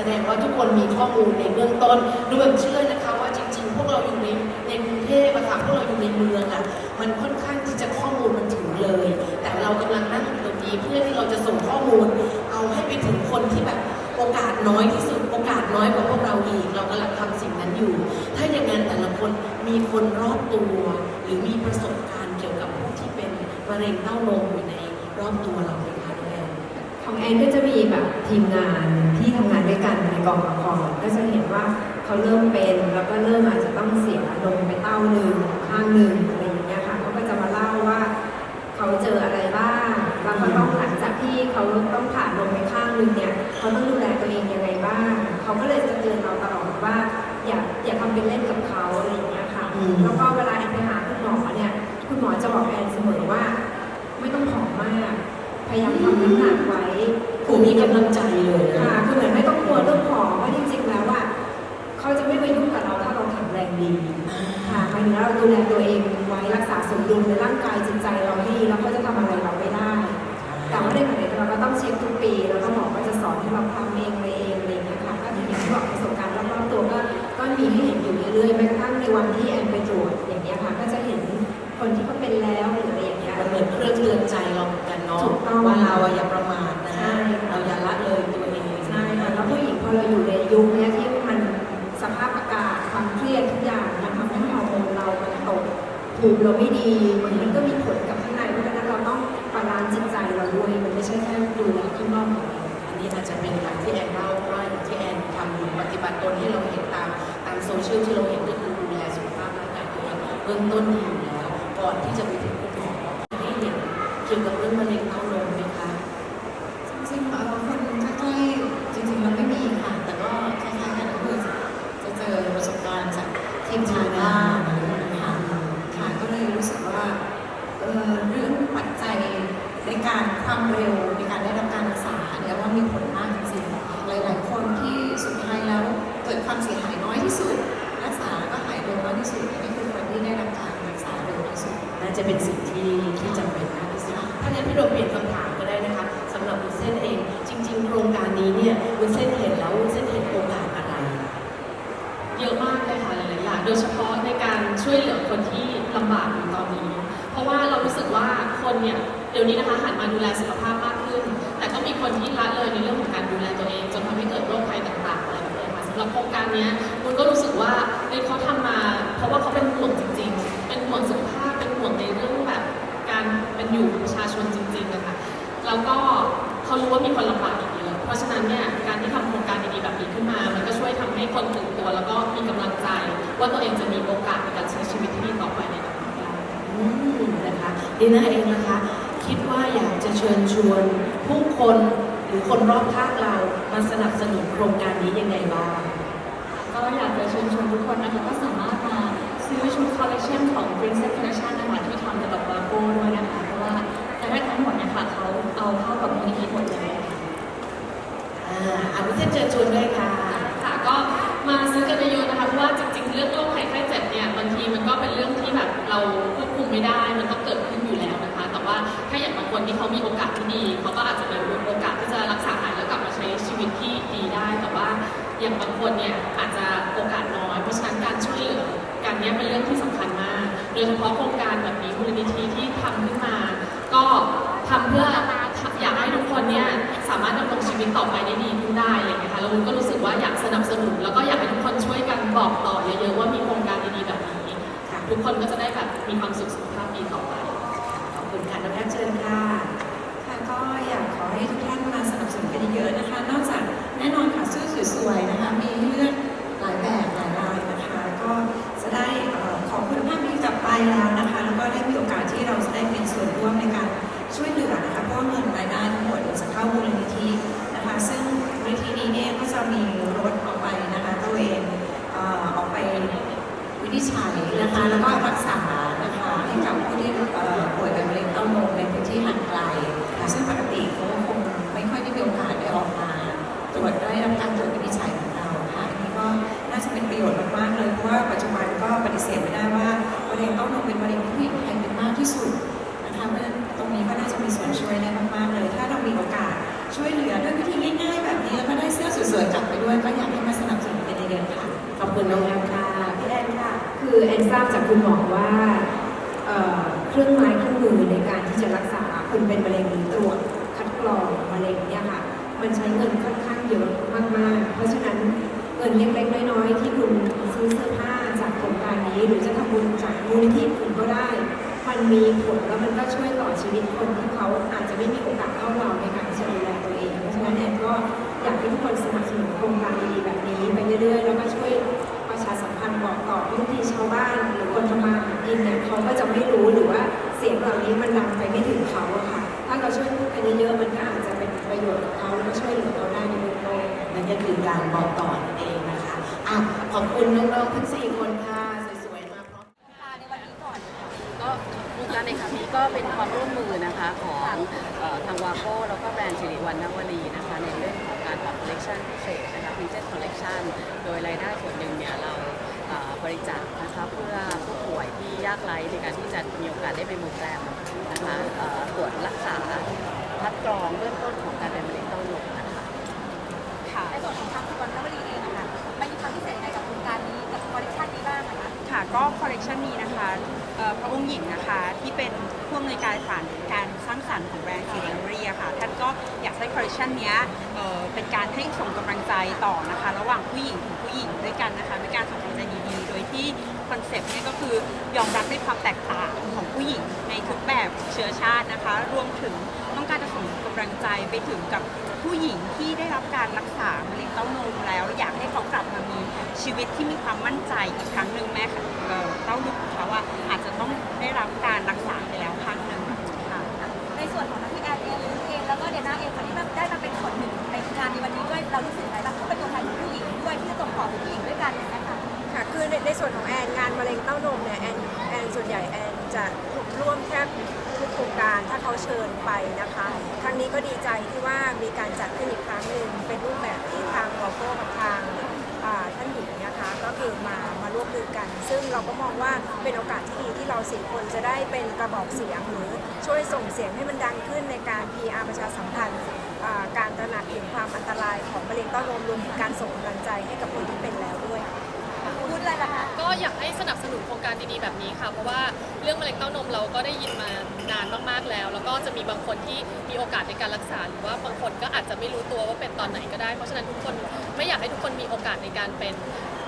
สดงว่าทุกคนมีข้อมูลในเบื้องต้นดูแบบเชื่อนะคะว่าจริง ๆ พวกเราอยู่ในในกรุงเทพอะค่ะพวกเราอยู่ในเมืองอะมันค่อนข้างที่จะข้อมูลมันถึงเลย แต่เรากำลังนั่งอยู่ตรงนี้เพื่อที่เราจะส่งข้อมูล เอาให้ไปถึงคนที่แบบโอกาสน้อยที่สุดโอกาสน้อยกว่าพวกเราอีก เรากำลังทำสิ่งนั้นอยู่ ถ้าอย่างนั้นแต่ละคนมีคนรอบตัว หรือมีประสบการณ์เกี่ยวกับผู้ที่เป็นมะเร็งเต้านมอยู่ในรอบตัวเรา ของแอนก็จะมีแบบทีมงานที่ทำงานด้วยกันในกองละครก็จะเห็นว่าเขาเริ่มเป็นแล้วก็เริ่มอาจจะต้องเสียนมไปเต้าหนึ่งข้างหนึ่งอะไรอย่างเงี้ยค่ะเขาก็จะมาเล่าว่าเขาเจออะไรบ้างแล้วก็ต้องหลังจากที่เขาต้องผ่านนมไปข้างหนึ่งเนี่ยเขาต้องดูแลตัวเองยังไงบ้างเขาก็เลยจะเตือนเราตลอดว่าอย่าอย่าทำเป็นเล่นกับเขาอะไรอย่างเงี้ยค่ะอืมแล้วก็เวลาแอนไปหาคุณหมอเนี่ยคุณหมอจะบอกแอนเสมอว่า ไม่ต้องผอมมาก พยายามทำน้ำหนักไว้คือมีกำลังใจเลยนะค่ะคือเหมือนไม่ต้องกลัวเรื่องผอมเพราะจริงๆแล้วอะเขาจะไม่มายุ่งกับเราถ้าเราแข็งแรงดีค่ะหมายถึงว่าเราดูแลตัวเองไว้รักษาสมดุลในร่างกายจิตใจเราให้ดีแล้วเขาจะทำอะไรเราไม่ได้ แต่ว่าในขณะเดียวกันเราก็ต้องเช็คทุกปี แล้วก็หมอก็จะสอนให้เราทำเองอะไรเองอะไรอย่างเงี้ยค่ะก็อย่างที่บอกประสบการณ์รอบๆตัวก็ก็มีให้เห็นอยู่เรื่อยๆแม้กระทั่งในวันที่แอนไปตรวจอย่างเงี้ยค่ะก็จะเห็นคนที่เขาเป็นแล้วหรืออะไรอย่าง เงี้ยมันเหมือนเครื่องเตือนใจเราเหมือนกันเนาะถูกต้อง ว่าเราอะอย่าประมาทนะใช่เราอย่าละเลยตัวเองใช่ค่ะแล้วผู้หญิงพอเราอยู่ในยุคเนี้ยที่มันสภาพอากาศความเครียดทุกอย่างมันทำให้ฮอร์โมนเรามันตกภูมิเราไม่ดีมันมันก็มีผลกับข้างในเพราะฉะนั้นเราต้องบาลานซ์จิตใจเราด้วยมันไม่ใช่แค่ดูแลข้างนอกอย่างเดียว อันนี้อาจจะเป็นแบบที่แอนเล่าเพราะว่าอย่างที่แอนทำอยู่ปฏิบัติตนที่เราเห็นตามตามโซเชียลที่เราเห็นก็คือดูแลสุขภาพร่างกายตัวเองเบื้องต้นดีอยู่แล้ว ก่อนที่จะไปถึง พี่โดมเปลี่ยนคำถามก็ได้นะคะสำหรับวุ้นเส้นเอง จริง ๆ โครงการนี้เนี่ยวุ้นเส้นเห็นแล้ววุ้นเส้นเห็นโอกาสอะไร เยอะมากเลยค่ะหลายๆอย่างโดยเฉพาะในการช่วยเหลือคนที่ลำบากอยู่ตอนนี้ เพราะว่าเรารู้สึกว่าคนเนี่ยเดี๋ยวนี้นะคะหันมาดูแลสุขภาพมากขึ้น แต่ก็มีคนที่ละเลยในเรื่องของการดูแลตัวเอง จนทำให้เกิดโรคภัยต่างๆอะไรแบบนี้ค่ะสำหรับโครงการนี้มันก็รู้สึกว่าเเขาทำมา เพราะว่าเขาเป็นห่วงจริง ๆ เป็นห่วงสุขภาพเป็นห่วงในเรื่องแบบการเป็นอยู่าชนจริงๆนะคะแล้วก็เขารู้ว่ามีคนลำบากอีกเยอะเพราะฉะนั้นเนี่ยการที่ทำโครงการดีๆแบบนี้ขึ้นมา มันก็ช่วยทำให้คนตื่นตัว แล้วก็มีกำลังใจ ว่าตัวเองจะมีโอกาสในการใช้ชีวิตที่ดีต่อไปในอนาคตได้อืมนะคะดีน่าเองนะคะ คิดว่าอยากจะเชิญชวนผู้คนหรือคนรอบข้างเรามาสนับสนุนโครงการนี้ยังไงบ้างก็อยากจะเชิญชวนทุกคนนะคะก็สามารถมาซื้อชุดคอลเลคชันาอาวุธเชิญชวนด้วยค่ะ ค่ะก็มาซื้อกันเยอะๆนะคะเพราะว่าจริงๆ เรื่องโรคภัยไข้เจ็บเนี่ยบางทีมันก็เป็นเรื่องที่แบบเราควบคุมไม่ได้ มันก็เกิดขึ้นอยู่แล้วนะคะ แต่ว่าถ้าอย่างบางคนที่เขามีโอกาสที่ดีเขาก็อาจจะมีโอกาสที่จะรักษาหายแล้วกลับมาใช้ชีวิตที่ดีได้ แต่ว่าอย่างบางคนเนี่ยอาจจะโอกาสน้อย เพราะฉะนั้นการช่วยเหลือกันเนี้ยเป็นเรื่องที่สำคัญมาก โดยเฉพาะโครงการแบบนี้มูลนิธิที่ทำขึ้นมา ก็ทำเพื่ออยากให้ทุกคนเนี่ยสามารถดำรงชีวิตต่อไป นับสนุน แล้วก็อยากให้ทุกคนช่วยกันบอกต่อเยอะๆว่ามีโครงการดีๆแบบนี้ค่ะทุกคนก็จะได้แบบมีความสุขสุขภาพดีต่อไป ขอบคุณค่ะน้องแอฟเชิญค่ะ ค่ะก็อยากขอให้ทุกท่านมาสนับสนุนกันเยอะนะคะ นอกจากแน่นอนค่ะเสื้อสวยๆนะคะ มีให้เลือกหลายแบบหลายลายนะคะ ก็จะได้ขอบคุณภาพนี้กลับไปแล้วนะคะ แล้วก็ได้มีโอกาสที่เราจะได้เป็นส่วนร่วมในการช่วยเหลือนะคะเพราะเงินรายได้ทั้งหมดจะเข้ามูลนิธินะคะ ซึ่งมูลนิธินี้เนี่ยก็จะมีรถออกไปนะคะตระเวนเอ่อออกไป วินิจฉัยนะคะแล้วก็รักษานะคะให้กับผู้ที่เอ่อป่วยเป็นมะเร็งเต้านมในพื้นที่ห่างไกลค่ะซึ่งปกติเขาก็คง สวยๆกลับไป ด้วยก็อยากให้มาสนับสนุนกันเยอะๆค่ะ ขอบคุณน้องแอมค่ะพี่แอนค่ะ คือแอนทราบจากคุณหมอว่าเอ่อเครื่องไม้เครื่องมือในการที่จะรักษาคุณเป็นมะเร็งหรือตรวจคัดกรองมะเร็งเนี่ยค่ะ มันใช้เงินค่อนข้างเยอะมากๆ เพราะฉะนั้นเงินเล็กๆน้อยๆที่คุณซื้อเสื้อผ้าจากโครงการนี้ หรือจะทำบุญจากมูลนิธิอื่นก็ได้ มันมีผลแล้วมันก็ช่วยต่อชีวิตคนที่เขาอาจจะไม่มีโอกาสเท่าเราในการที่จะดูแลตัวเอง เพราะฉะนั้นแอนก็ อยากให้ทุกคนสนับสนุนโครงการดีๆแบบนี้ไปเรื่อยๆ แล้วก็ช่วยประชาสัมพันธ์บอกต่อบางทีชาวบ้านหรือคนทำมาหากินเนี่ยเขาก็จะไม่รู้หรือว่าเสียงเหล่านี้มันดังไปไม่ถึงเขาอะค่ะ ถ้าเราช่วยพูดกันเยอะๆมันก็อาจจะเป็นประโยชน์กับเขาแล้วก็ช่วยเหลือเราได้ในเบื้องต้นนั่นก็คือการบอกต่อนั่นเองนะคะอะขอบคุณน้องๆทั้งสี่คนค่ะ สวยๆ มาพร้อมก็โครงการในครั้งนี้ก็เป็นความร่วมมือนะคะของเอ่อทางวาโก้แล้วก็แบรนด์สิริวัณนวลีนะคะในเรื่องของ การออกคอลเลคชันพิเศษนะคะ Princess Collection โดยรายได้ส่วนหนึ่งเนี่ยเราเอ่อบริจาคนะคะเพื่อผู้ป่วยที่ยากไร้ในการที่จะมีโอกาสได้ไปโมแกรมนะคะเอ่อตรวจรักษาคัดกรองเบื้องต้นของการเป็นมะเร็งเต้านมนะคะค่ะในส่วนของทางสุวรรณวลีเองนะคะมันมีความพิเศษยังไงกับโครงการนี้กับคอลเลคชันนี้บ้างนะคะค่ะก็คอลเลกชันนี้นะคะเอ่อพระองค์หญิงนะคะที่เป็นผู้อำนวยการสารการสร้างสรรค์ของแบรนด์ซีรีเรียค่ะท่านก็อยากให้คอลเลกชันนี้เอ่อเป็นการให้ส่งกำลังใจต่อนะคะ ระหว่างผู้หญิงถึงผู้หญิงด้วยกันนะคะเป็นการส่งกำลังใจดีๆ โดยที่คอนเซปต์เนี่ยก็คือยอมรับในความแตกต่างของผู้หญิงในทุกแบบเชื้อชาตินะคะ รวมถึงต้องการจะส่งกำลังใจไปถึงกับผู้หญิงที่ได้รับการรักษามะเร็งเต้านมแล้ว อยากให้เขากลับมามีชีวิตที่มีความมั่นใจอีกครั้งหนึ่ง ร่วมแทบทุกโครงการถ้าเขาเชิญไปนะคะ ครั้งนี้ก็ดีใจที่ว่ามีการจัดขึ้นอีกครั้งหนึ่งเป็นรูปแบบที่ทางวอลโก้กับทางท่านหญิงนะคะก็คือมามาร่วมมือกัน ซึ่งเราก็มองว่าเป็นโอกาสที่ดีที่เราสี่คนจะได้เป็นกระบอกเสียงหรือช่วยส่งเสียงให้มันดังขึ้นในการ PR ประชาสัมพันธ์การตระหนักถึงความอันตรายของมะเร็งเต้านมรวมถึงการส่งกำลังใจให้กับคนที่เป็นแล้ว อะไรล่ะคะก็อยากให้สนับสนุนโครงการดีๆแบบนี้ค่ะ เพราะว่าเรื่องมะเร็งเต้านมเราก็ได้ยินมานานมากๆแล้ว แล้วก็จะมีบางคนที่มีโอกาสในการรักษา หรือว่าบางคนก็อาจจะไม่รู้ตัวว่าเป็นตอนไหนก็ได้ เพราะฉะนั้นทุกคนไม่อยากให้ทุกคนมีโอกาสในการเป็น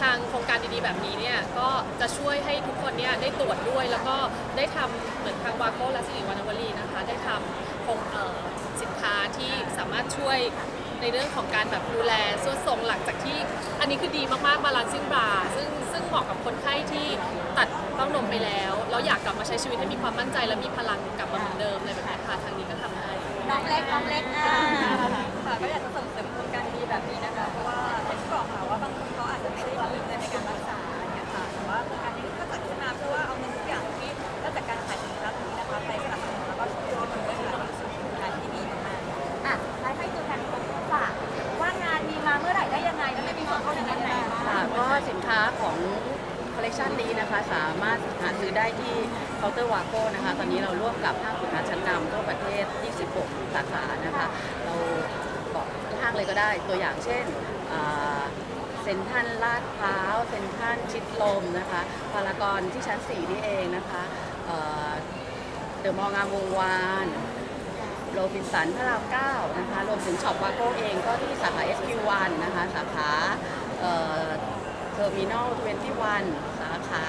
ทางโครงการดีๆแบบนี้เนี่ยก็จะช่วยให้ทุกคนเนี่ยได้ตรวจด้วย แล้วก็ได้ทำเหมือนทางวาโก้และสิริวัณวลีนะคะได้ทำโครงเอ่อสินค้าที่สามารถช่วยในเรื่องของการแบบดูแลส่วนทรงหลังจากที่ อันนี้คือดีมากๆบาลานซิ่งบาร์ซึ่งซึ่ง เหมาะกับคนไข้ที่ตัดเต้านมไปแล้วแล้วอยากกลับมาใช้ชีวิตให้มีความมั่นใจและมีพลังกลับมาเหมือนเดิมอะไรแบบนี้ค่ะทางนี้ก็ทำให้น้องเล็กน้องเล็กอ่าค่ะก็อยากจะส่งเสริมโครงการดีๆแบบนี้นะคะ เพราะว่า นะคะสามารถหาซื้อได้ที่เคาน์เตอร์วาโก้นะคะ ตอนนี้เราร่วมกับห้างสินค้าชั้นนำทั่วประเทศ 26 สาขานะคะ เราบอกห้างเลยก็ได้ตัวอย่างเช่นเซ็นทรัลลาดพร้าวเซ็นทรัลชิดลมนะคะพารากอนที่ชั้น 4 นี่เองนะคะเดอะมองงามวงวานโรบินสันพระราม9นะคะรวมถึงช็อปวาโก้เองก็ที่สาขา SQ1 นะคะ สาขาเทอร์มินอล21สาา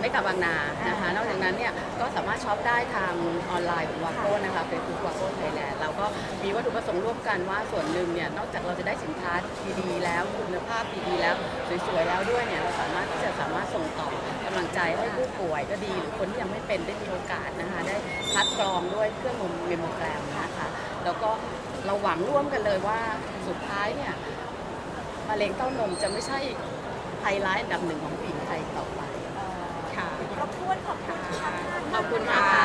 ไม่กับบางนานะคะ นอกจากนั้นเนี่ยก็สามารถช็อปได้ทางออนไลน์ของวาโก้นะคะเฟซบุ๊กวาโก้ไทยแลนด์เราก็มีวัตถุประสงค์ร่วมกันว่าส่วนหนึ่งเนี่ยนอกจากเราจะได้สินค้าดีๆแล้วคุณภาพดีๆแล้วสวยๆแล้วด้วยเนี่ยเราสามารถที่จะสามารถส่งต่อกำลังใจให้ผู้ป่วยก็ดี หรือคนที่ยังไม่เป็นได้มีโอกาสนะคะได้คัดกรองด้วยเครื่องมือเมมโมแกรมนะคะแล้วก็เราหวังร่วมกันเลยว่าสุดท้ายเนี่ยมะเร็งเต้านมจะไม่ใช่ ไฮไลท์อันดับหนึ่งของผู้หญิงไทยต่อไปค่ะรบกวนขอบคุณทุกท่านขอบคุณมาก